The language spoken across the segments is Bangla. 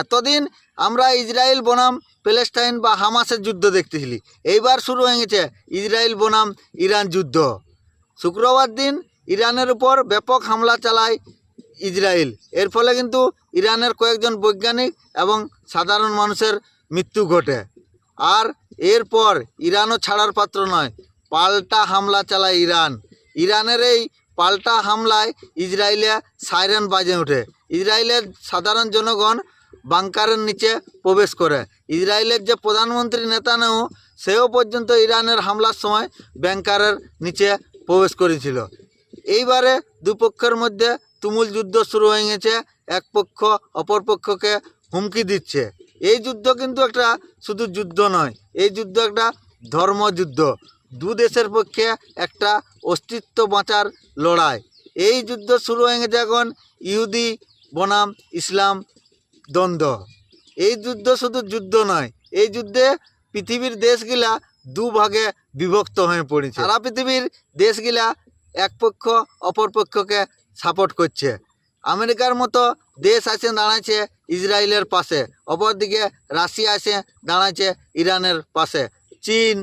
এতদিন আমরা ইসরায়েল বনাম প্যালেস্টাইন বা হামাসের যুদ্ধ দেখতেছিলি। এইবার শুরু হয়ে গেছে ইসরায়েল বনাম, ইরান যুদ্ধ। শুক্রবার দিন ইরানের উপর ব্যাপক হামলা চালায় ইসরায়েল। এর ফলে কিন্তু ইরানের কয়েকজন বৈজ্ঞানিক এবং সাধারণ মানুষের মৃত্যু ঘটে। আর এরপর ইরানও ছাড়ার পাত্র নয়, পাল্টা হামলা চালায় ইরান। ইরানের এই পাল্টা হামলায় ইসরায়েলে সাইরেন বাজে ওঠে। ইসরায়েলের সাধারণ জনগণ বাংকারের নিচে প্রবেশ করে। ইসরায়েলের যে প্রধানমন্ত্রী নেতা নেতানেও সেও পর্যন্ত ইরানের হামলার সময় ব্যাংকারের নিচে প্রবেশ করেছিল। এইবারে দুপক্ষের মধ্যে তুমুল যুদ্ধ শুরু হয়ে গেছে, এক পক্ষ অপর পক্ষকে হুমকি দিচ্ছে। এই যুদ্ধ কিন্তু একটা শুধু যুদ্ধ নয়, এই যুদ্ধ একটা ধর্মযুদ্ধ। দু দেশের পক্ষে একটা অস্তিত্ব বাঁচার লড়াই। এই যুদ্ধ শুরু হয়ে গেছে এখন ইহুদি বনাম ইসলাম দ্বন্দ্ব। এই যুদ্ধ শুধু যুদ্ধ নয়, এই যুদ্ধে পৃথিবীর দেশগুলা দুভাগে বিভক্ত হয়ে পড়েছে। সারা পৃথিবীর দেশগুলা এক পক্ষ অপর পক্ষকে সাপোর্ট করছে। আমেরিকার মতো দেশ আছে দাঁড়াচ্ছে ইসরায়েলের পাশে। অপরদিকে রাশিয়া আছে দাঁড়াচ্ছে ইরানের পাশে। চীন,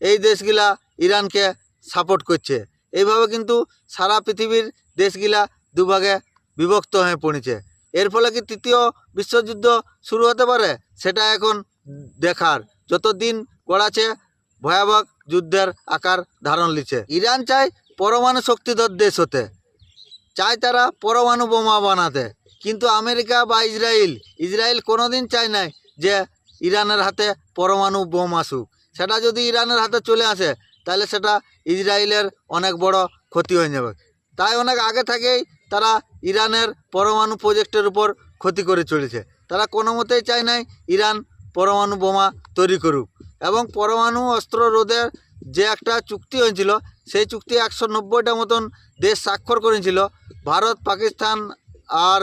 এই দেশগুলা ইরানকে সাপোর্ট করছে। এইভাবে কিন্তু সারা পৃথিবীর দেশগুলা দুভাগে বিভক্ত হয়ে পড়েছে। এর ফলে কি তৃতীয় বিশ্বযুদ্ধ শুরু হতে পারে? সেটা এখন দেখার। যত দিন গড়াচ্ছে ভয়াবহ যুদ্ধের আকার ধারণ লিছে ইরান চায় পরমাণু শক্তিধর দেশ হতে। চায় তারা পরমাণু বোমা বানাতে। কিন্তু আমেরিকা বা ইসরায়েল ইসরায়েল কোনোদিন চায় নাই যে ইরানের হাতে পরমাণু বোম আসুক। সেটা যদি ইরানের হাতে চলে আসে, তাহলে সেটা ইসরায়েলের অনেক বড় ক্ষতি হয়ে যাবে। তাই অনেক আগে থেকেই তারা ইরানের পরমাণু প্রজেক্টের উপর ক্ষতি করে চলেছে। তারা কোনো মতেই চায় নাই ইরান পরমাণু বোমা তৈরি করুক। এবং পরমাণু অস্ত্র রোধের যে একটা চুক্তি হয়েছিল, সেই চুক্তি একশো নব্বইটা মতন দেশ স্বাক্ষর করেছিল। ভারত, পাকিস্তান আর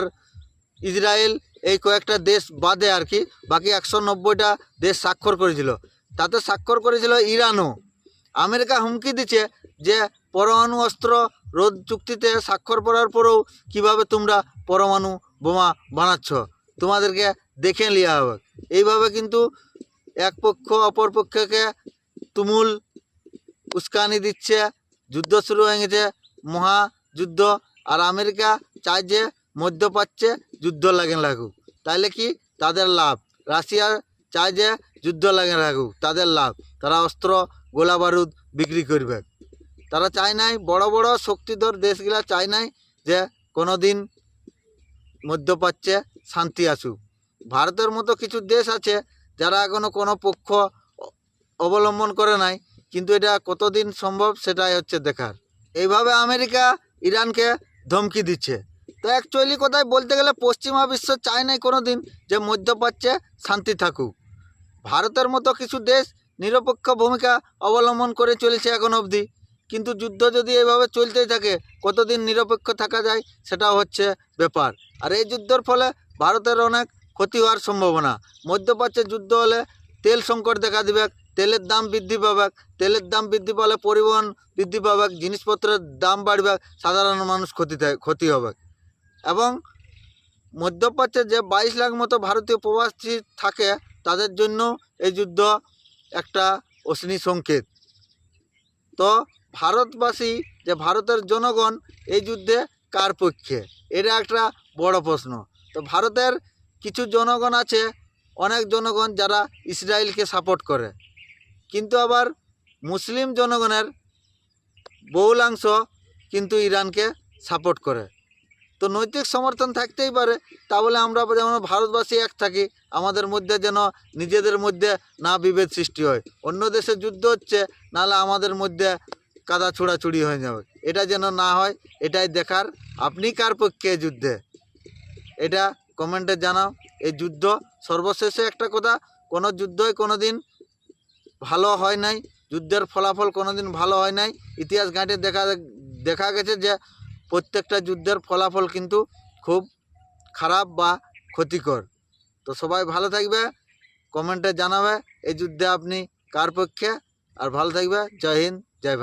ইসরায়েল এই কয়েকটা দেশ বাদে আর কি, বাকি একশো নব্বইটা দেশ স্বাক্ষর করেছিল। তাতে স্বাক্ষর করেছিল ইরানও। আমেরিকা হুমকি দিচ্ছে যে পরমাণু অস্ত্র রোধ চুক্তিতে স্বাক্ষর করার পরেও কীভাবে তোমরা পরমাণু বোমা বানাচ্ছ? তোমাদেরকে দেখে নেওয়া হবে। এইভাবে কিন্তু এক পক্ষ অপর পক্ষকে তুমুল উস্কানি দিচ্ছে, যুদ্ধ শুরু হয়ে গেছে, মহাযুদ্ধ, আর আমেরিকা চায় যে মধ্যপ্রাচ্যে যুদ্ধ লাগে লাগুক। তাইলে কি? তাদের লাভ। রাশিয়ার চায় যে যুদ্ধ লাগে লাগুক। তাদের লাভ। তারা অস্ত্র, গোলা বারুদ বিক্রি করবে। তারা চায় নাই, বড় বড় শক্তিধর দেশগুলা চায় নাই যে কোনো দিন মধ্যপ্রাচ্যে শান্তি আসুক। ভারতের মতো কিছু দেশ আছে যারা এখনও কোনো পক্ষ অবলম্বন করে নাই, কিন্তু এটা কতদিন সম্ভব সেটাই হচ্ছে দেখার। এইভাবে আমেরিকা ইরানকে ধমকি দিচ্ছে। তো অ্যাকচুয়ালি কথায় বলতে গেলে পশ্চিমা বিশ্ব চায় নাই কোনো দিন যে মধ্যপ্রাচ্যে শান্তি থাকুক। ভারতের মতো কিছু দেশ নিরপেক্ষ ভূমিকা অবলম্বন করে চলেছে এখন অবধি। কিন্তু যুদ্ধ যদি এভাবে চলতেই থাকে, কতদিন নিরপেক্ষ থাকা যায় সেটাও হচ্ছে ব্যাপার। আর এই যুদ্ধের ফলে ভারতের অনেক ক্ষতি হওয়ার সম্ভাবনা। মধ্যপ্রাচ্যে যুদ্ধ হলে তেল সংকট দেখা দিবে, তেলের দাম বৃদ্ধি পাবে, তেলের দাম বৃদ্ধি পেলে পরিবহন বৃদ্ধি পাবে, জিনিসপত্রের দাম বাড়বে, সাধারণ মানুষ ক্ষতিতে ক্ষতি হবে। এবং মধ্যপ্রাচ্যে যে বাইশ লাখ মতো ভারতীয় প্রবাসী থাকে, তাদের জন্য এই যুদ্ধ একটা অশ্নি সংকেত। তো ভারতবাসী যে ভারতের জনগণ এই যুদ্ধে কার পক্ষে? এটা একটা বড় প্রশ্ন। তো ভারতের কিছু জনগণ আছে, অনেক জনগণ যারা ইসরায়েলকে সাপোর্ট করে। কিন্তু আবার মুসলিম জনগণের বহুলাংশ কিন্তু ইরানকে সাপোর্ট করে। তো নৈতিক সমর্থন থাকতেই পারে তা বলে আমরা যেমন ভারতবাসী এক থাকি, আমাদের মধ্যে যেন নিজেদের মধ্যে না বিভেদ সৃষ্টি হয়। অন্য দেশে যুদ্ধ হচ্ছে, নাহলে আমাদের মধ্যে কাদা ছোড়াছুড়ি হয়ে যাবে। এটা যেন না হয়, এটাই দেখার। আপনি কার পক্ষে যুদ্ধে? এটা কমেন্টে জানাও। এই যুদ্ধ সর্বশেষে একটা কথা, কোনো যুদ্ধই কোনো দিন ভালো হয় নাই। যুদ্ধের ফলাফল কোনো দিন ভালো হয় নাই। ইতিহাস ঘাঁটে দেখা দেখা গেছে যে, প্রত্যেকটা যুদ্ধের ফলাফল কিন্তু খুব খারাপ বা ক্ষতিকর। তো সবাই ভালো থাকবে কমেন্টে জানাবে, এই যুদ্ধে আপনি কার পক্ষে? আর ভালো থাকবে, জয় হিন্দ, জয় ভারত।